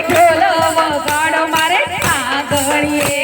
ઢોલ વગાડો મારે આગળીએ